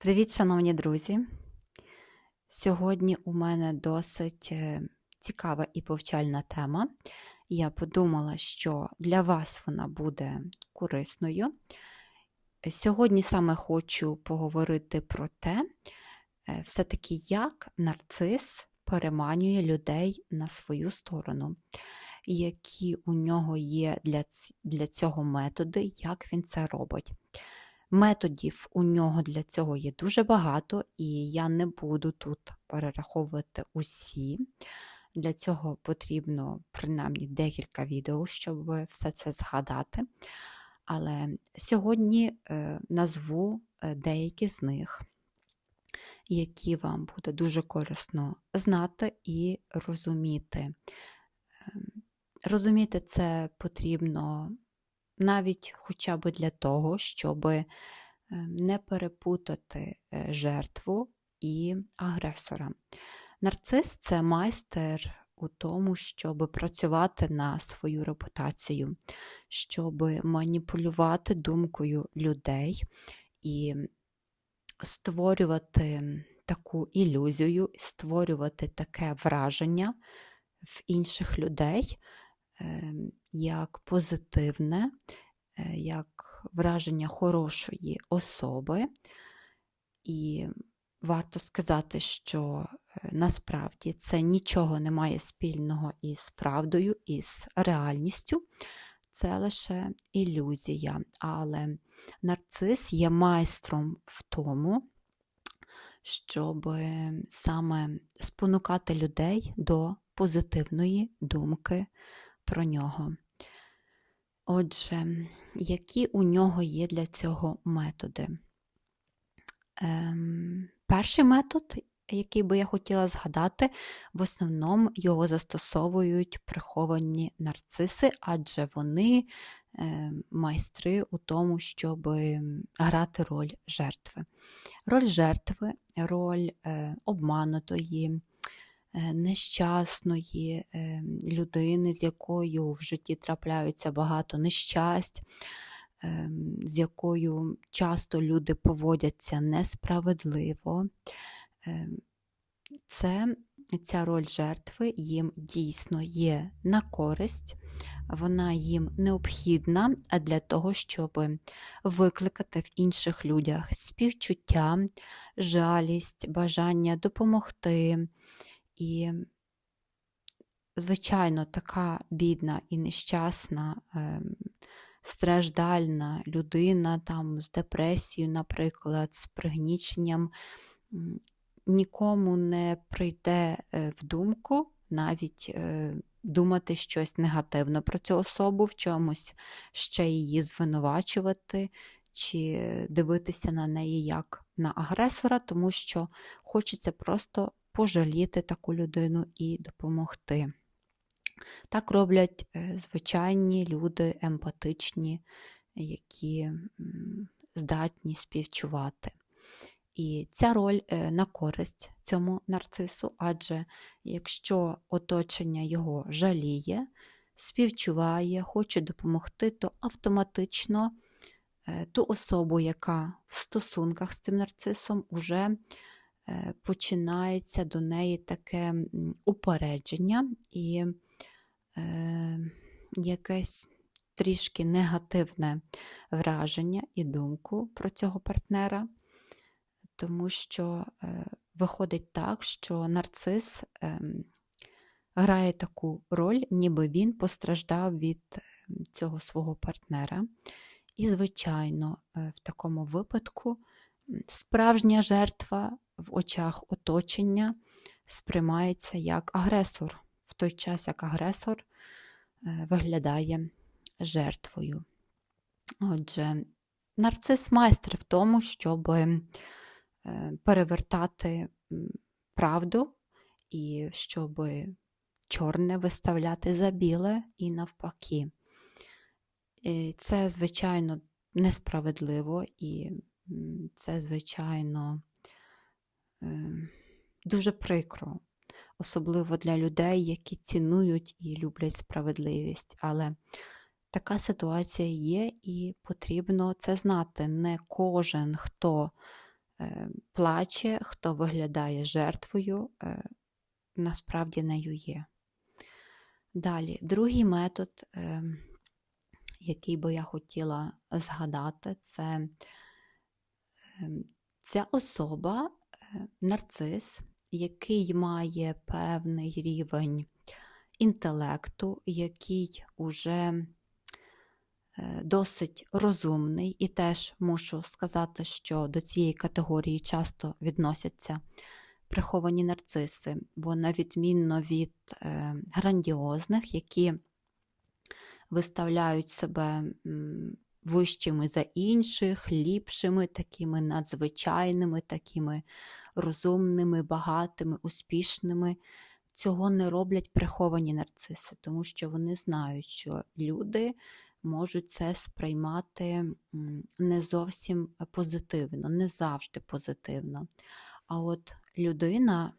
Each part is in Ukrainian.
Привіт, шановні друзі! Сьогодні у мене досить е, цікава і повчальна тема. Я подумала, що для вас вона буде корисною. Сьогодні саме хочу поговорити про те, е, все-таки як нарцис переманює людей на свою сторону, які у нього є для, для цього методи, як він це робить. Методів у нього для цього є дуже багато, і я не буду тут перераховувати усі. Для цього потрібно принаймні декілька відео, щоб все це згадати. Але сьогодні е, назву е, деякі з них, які вам буде дуже корисно знати і розуміти. Ем, розуміти це потрібно навіть хоча б для того, щоб е, не перепутати е, жертву і агресора. Нарцис це майстер у тому, щоб працювати на свою репутацію, щоб маніпулювати думкою людей і створювати таку ілюзію, створювати таке враження в інших людей, ем, як позитивне, е, як враження хорошої особи. І варто сказати, що е, насправді це нічого не має спільного із правдою, із реальністю. Це лише ілюзія. Але нарцис є майстром в тому, щоб саме спонукати людей до позитивної думки про нього. Отже, які у нього є для цього методи? Ем, Перший метод, який би я хотіла згадати, в основному його застосовують приховані нарциси, адже вони е, майстри у тому, щоб грати роль жертви. Роль жертви, роль е, обманутої, нещасної е, людини, з якою в житті трапляються багато нещасть, е, з якою часто люди поводяться несправедливо. Це Ця роль жертви їм дійсно є на користь, вона їм необхідна для того, щоб викликати в інших людях співчуття, жалість, бажання допомогти, і, звичайно, така бідна і нещасна, ем, страждальна людина там з депресією, наприклад, з пригніченням, нікому не прийде е, в думку навіть е, думати щось негативно про цю особу, в чомусь ще її звинувачувати. Чи дивитися на неї як на агресора, тому що хочеться просто пожаліти таку людину і допомогти. Так роблять е, звичайні люди, емпатичні, які здатні співчувати. І ця роль е, на користь цьому нарцису, адже якщо оточення його жаліє, співчуває, хоче допомогти, то автоматично е, ту особу, яка в стосунках з цим нарцисом, уже починається до неї таке упередження і е, якесь трішки негативне враження і думку про цього партнера, тому що е, виходить так, що нарцис ем, грає таку роль, ніби він постраждав від цього свого партнера. І, звичайно, в такому випадку справжня жертва в очах оточення сприймається як агресор, в той час як агресор е, виглядає жертвою. Отже, нарцис майстер в тому, щоб е, перевертати правду і щоб чорне виставляти за біле і навпаки. Це, звичайно, несправедливо і це, звичайно, дуже прикро, особливо для людей, які цінують і люблять справедливість. Але така ситуація є, і потрібно це знати. Не кожен, хто е, плаче, хто виглядає жертвою, е, насправді нею є. Далі, другий метод, е, який би я хотіла згадати, це ем, ця особа, нарцис, який має певний рівень інтелекту, який уже е, досить розумний, і теж мушу сказати, що до цієї категорії часто відносяться приховані нарциси, бо на відмінно від е, грандіозних, які виставляють себе вищими за інших, ліпшими, такими надзвичайними, такими розумними, багатими, успішними. Цього не роблять приховані нарциси, тому що вони знають, що люди можуть це сприймати не зовсім позитивно, не завжди позитивно. А от людина,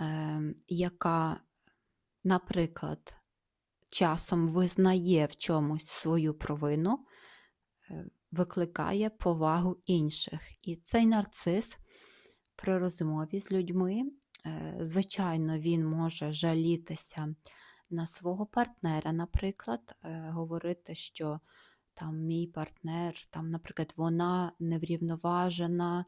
е, яка, наприклад, часом визнає в чомусь свою провину, е, викликає повагу інших. І цей нарцис при розмові з людьми, е, звичайно, він може жалітися на свого партнера, наприклад, е, говорити, що там мій партнер, там, наприклад, вона неврівноважена,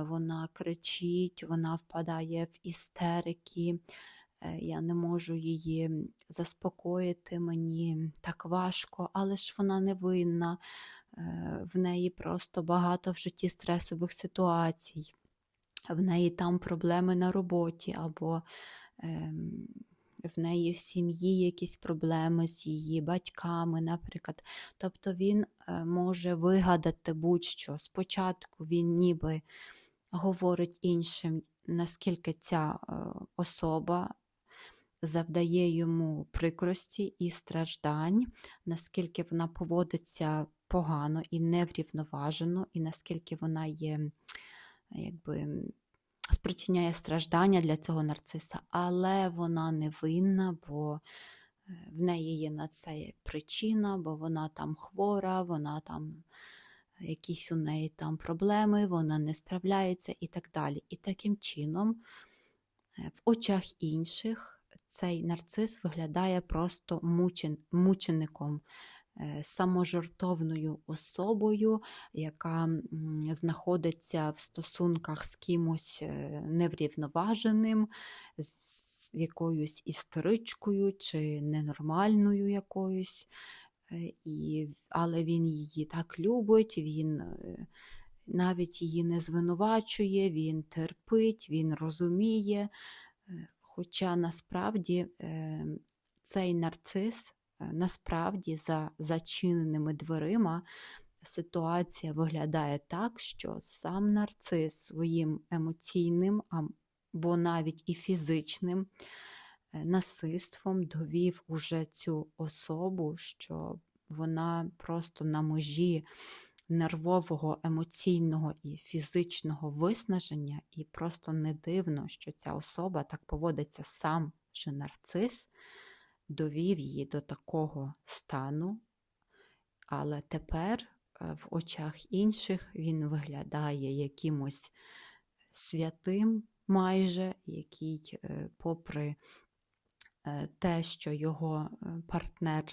вона кричить, вона впадає в істерики, я не можу її заспокоїти, мені так важко, але ж вона не винна, е, в неї просто багато в житті стресових ситуацій, в неї там проблеми на роботі або ем, в неї в сім'ї якісь проблеми з її батьками, наприклад. Тобто він е, може вигадати будь-що. Спочатку він ніби говорить іншим, наскільки ця е, особа завдає йому прикрості і страждань, наскільки вона поводиться погано і неврівноважено, і наскільки вона є якби спричиняє страждання для цього нарциса, але вона не винна, бо е, в неї є на це причина, бо вона там хвора, вона там якісь у неї там проблеми, вона не справляється і так далі. І таким чином, е, в очах інших цей нарцис виглядає просто мучен, мучеником, Е, саможертовною особою, яка знаходиться в стосунках з кимось е, неврівноваженим, з якоюсь істеричкою чи ненормальною якоюсь. Е, і, Але він її так любить, він навіть її не звинувачує, він терпить, він розуміє. Хоча насправді цей нарцис Е, насправді за зачиненими дверима ситуація виглядає так, що сам нарцис своїм емоційним або навіть і фізичним е, насильством довів уже цю особу, що вона просто на межі нервового, емоційного і фізичного виснаження, і просто не дивно, що ця особа так поводиться сам же нарцис довів її до такого стану, але тепер е, в очах інших він виглядає якимось святим майже, який, е, попри е, те, що його партнер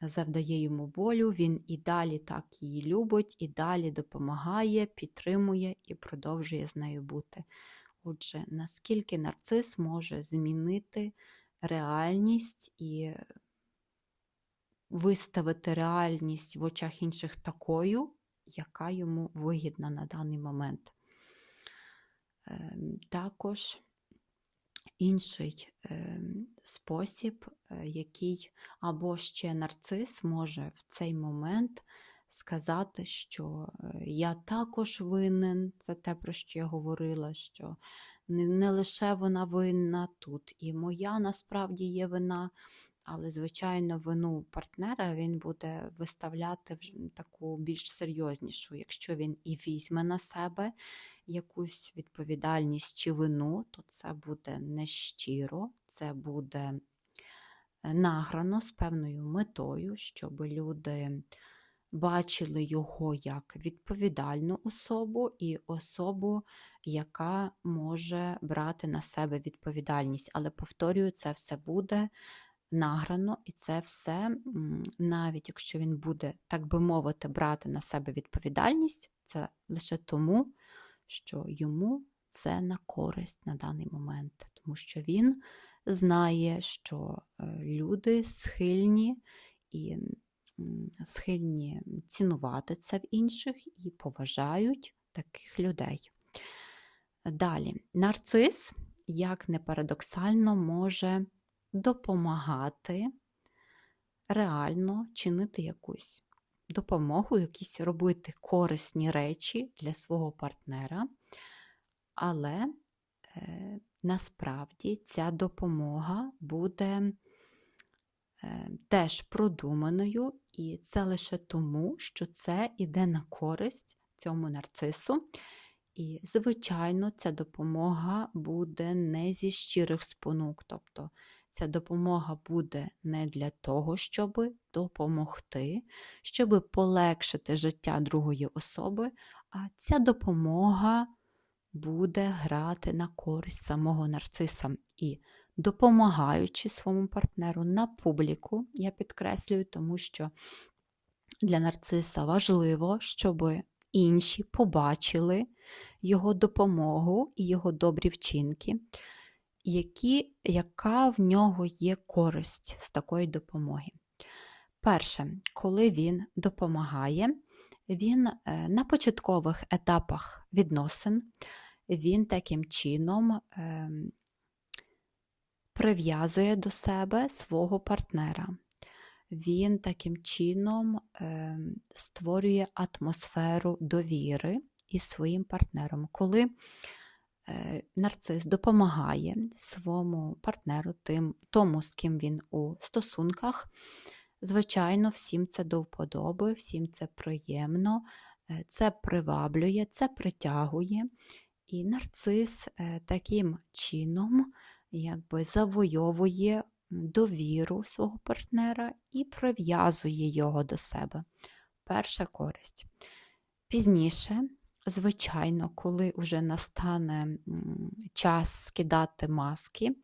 завдає йому болю, він і далі так її любить, і далі допомагає, підтримує і продовжує з нею бути. Отже, наскільки нарцис може змінити реальність і виставити реальність в очах інших такою, яка йому вигідна на даний момент. Ем, також інший ем, спосіб, е, який або ще нарцис може в цей момент сказати, що е, я також винен, це те, про що я говорила, що не, лише вона винна тут, і моя насправді є вина. Але, звичайно, вину партнера він буде виставляти таку більш серйознішу. Якщо він і візьме на себе якусь відповідальність чи вину, то це буде нещиро, це буде е, награно з певною метою, щоб люди бачили його як відповідальну особу і особу, яка може брати на себе відповідальність. Але, повторюю, це все буде награно, і це все, навіть якщо він буде, так би мовити, брати на себе відповідальність, це лише тому, що йому це на користь на даний момент, тому що він знає, що е, люди схильні і схильні цінувати це в інших і поважають таких людей. Далі, нарцис, як не парадоксально, може допомагати реально чинити якусь допомогу, якісь робити корисні речі для свого партнера, але е, насправді ця допомога буде е, теж продуманою, і це лише тому, що це йде на користь цьому нарцису. І, звичайно, ця допомога буде не зі щирих спонук. Тобто ця допомога буде не для того, щоб допомогти, щоб полегшити життя другої особи, а ця допомога буде грати на користь самого нарциса. І допомагаючи своєму партнеру на публіку, я підкреслюю, тому що для нарциса важливо, щоб інші побачили його допомогу і його добрі вчинки, які, яка в нього є користь з такої допомоги. Перше, коли він допомагає, він е, на початкових етапах відносин, він таким чином ем, прив'язує до себе свого партнера. Він таким чином ем, створює атмосферу довіри із своїм партнером. Коли нарцис допомагає своєму партнеру, тим, тому, з ким він у стосунках, звичайно, всім це до вподоби, всім це приємно, е, це приваблює, це притягує. І нарцис е, таким чином якби завойовує довіру свого партнера і прив'язує його до себе. Перша користь. Пізніше, звичайно, коли вже настане час скидати маски,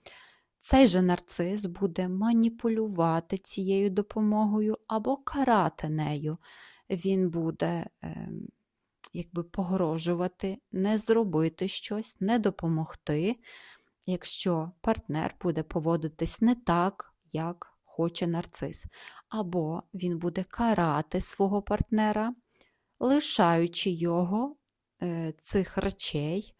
цей же нарцис буде маніпулювати цією допомогою або карати нею. Він буде ем, якби погрожувати, не зробити щось, не допомогти, якщо партнер буде поводитись не так, як хоче нарцис, або він буде карати свого партнера, лишаючи його цих речей,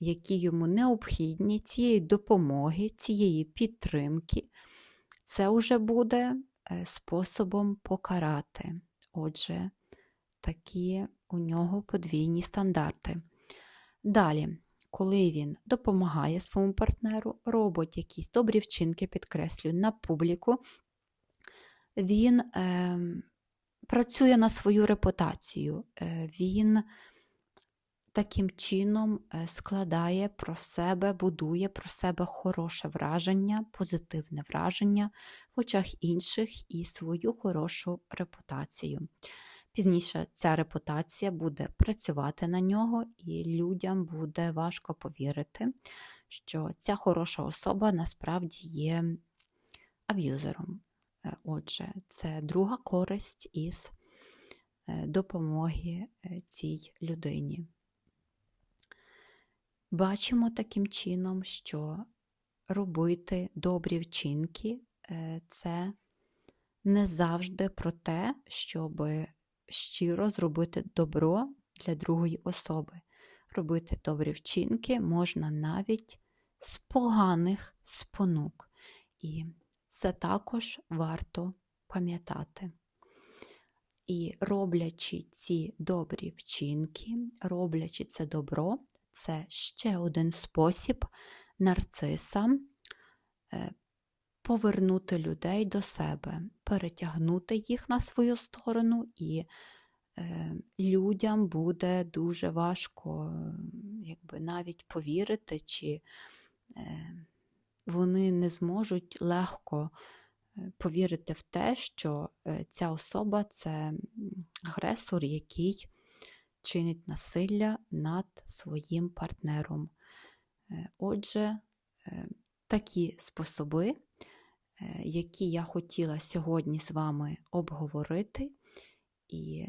які йому необхідні, цієї допомоги, цієї підтримки, це вже буде е, способом покарати. Отже, такі у нього подвійні стандарти. Далі, коли він допомагає своєму партнеру, робить якісь добрі вчинки, підкреслюю, на публіку, він е, працює на свою репутацію, е, він таким чином е, складає про себе, будує про себе хороше враження, позитивне враження в очах інших і свою хорошу репутацію. Пізніше ця репутація буде працювати на нього, і людям буде важко повірити, що ця хороша особа насправді є аб'юзером. Е, отже, це друга користь із е, допомоги цій людині. Бачимо таким чином, що робити добрі вчинки це не завжди про те, щоб щиро зробити добро для другої особи. Робити добрі вчинки можна навіть з поганих спонук. І це також варто пам'ятати. І роблячи ці добрі вчинки, роблячи це добро, це ще один спосіб нарциса е, повернути людей до себе, перетягнути їх на свою сторону, і е, людям буде дуже важко якби, навіть повірити, чи е, вони не зможуть легко повірите в те, що ця особа це агресор, який чинить насилля над своїм партнером. Е, Отже, е, такі способи, е, які я хотіла сьогодні з вами обговорити, і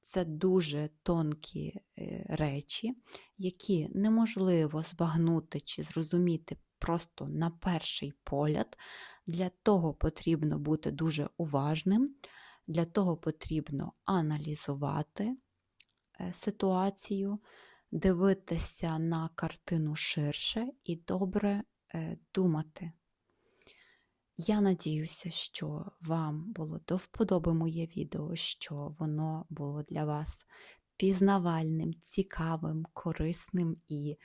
це дуже тонкі речі, які неможливо збагнути чи зрозуміти просто на перший погляд. Для того потрібно бути дуже уважним, для того потрібно аналізувати ситуацію, дивитися на картину ширше і добре е, думати. Я надіюся, що вам було до вподоби моє відео, що воно було для вас пізнавальним, цікавим, корисним і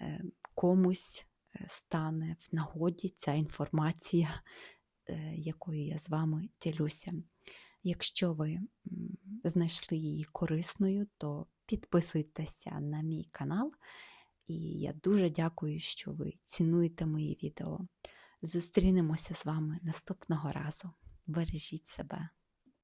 е, комусь е, стане в нагоді ця інформація, е, якою я з вами ділюся. Якщо ви знайшли її корисною, то підписуйтеся на мій канал. І я дуже дякую, що ви цінуєте мої відео. Зустрінемося з вами наступного разу. Бережіть себе.